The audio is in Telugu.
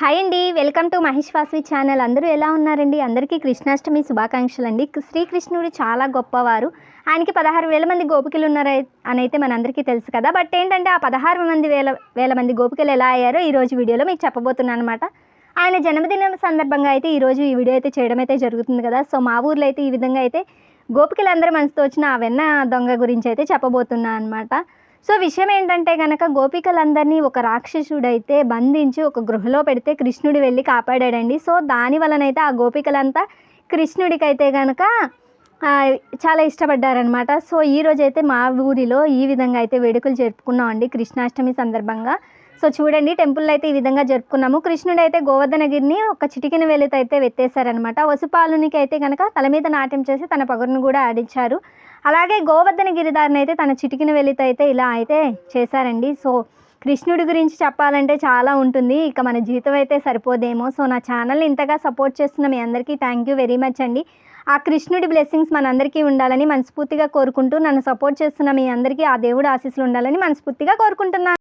హాయ్ అండి welcome to Mahesh Vasavi channel. అందరూ ఎలా ఉన్నారండి? అందరికీ కృష్ణాష్టమి శుభాకాంక్షలు అండి శ్రీకృష్ణుడు చాలా గొప్పవారు. ఆయనకి పదహారు వేల మంది గోపికలు ఉన్నారు అని అయితే మనందరికీ తెలుసు కదా. బట్ ఏంటంటే ఆ పదహారు మంది వేల వేల మంది గోపికలు ఎలా అయ్యారో ఈరోజు వీడియోలో మీకు చెప్పబోతున్నాను అనమాట ఆయన జన్మదినం సందర్భంగా అయితే ఈరోజు ఈ వీడియో అయితే చేయడం అయితే జరుగుతుంది కదా. సో మా ఊర్లో అయితే ఈ విధంగా అయితే గోపికలందరూ మనసుతో వచ్చిన ఆ వెన్న దొంగ గురించి అయితే చెప్పబోతున్నా అనమాట సో విషయం ఏంటంటే కనుక గోపికలందరినీ ఒక రాక్షసుడైతే బంధించి ఒక గృహలో పెడితే కృష్ణుడు వెళ్ళి కాపాడాడండి. సో దాని వలనైతే ఆ గోపికలంతా కృష్ణుడికైతే కనుక చాలా ఇష్టపడ్డారనమాట సో ఈ రోజైతే అయితే మా ఊరిలో ఈ విధంగా అయితే వేడుకలు జరుపుకున్నామండి కృష్ణాష్టమి సందర్భంగా. సో చూడండి టెంపుల్లో అయితే ఈ విధంగా జరుపుకున్నాము. కృష్ణుడు అయితే గోవర్ధనగిరిని ఒక చిటికిన వెలితో అయితే వెత్తేశారనమాట వసుపాలునికి అయితే కనుక తల మీద నాట్యం చేసి తన పగరును కూడా ఆడించారు. అలాగే గోవర్ధన గిరిదారిని అయితే తన చిటికిన వెలితో అయితే ఇలా అయితే చేశారండి. సో కృష్ణుడి గురించి చెప్పాలంటే చాలా ఉంటుంది. ఇక మన జీవితం అయితే సరిపోదేమో. సో నా ఛానల్ని ఇంతగా సపోర్ట్ చేస్తున్న మీ అందరికీ థ్యాంక్ యూ వెరీ మచ్ అండి. ఆ కృష్ణుడి బ్లెస్సింగ్స్ మనందరికీ ఉండాలని మనస్ఫూర్తిగా కోరుకుంటూ నన్ను సపోర్ట్ చేస్తున్న మీ అందరికీ ఆ దేవుడు ఆశీస్సులు ఉండాలని మనస్ఫూర్తిగా కోరుకుంటున్నాను.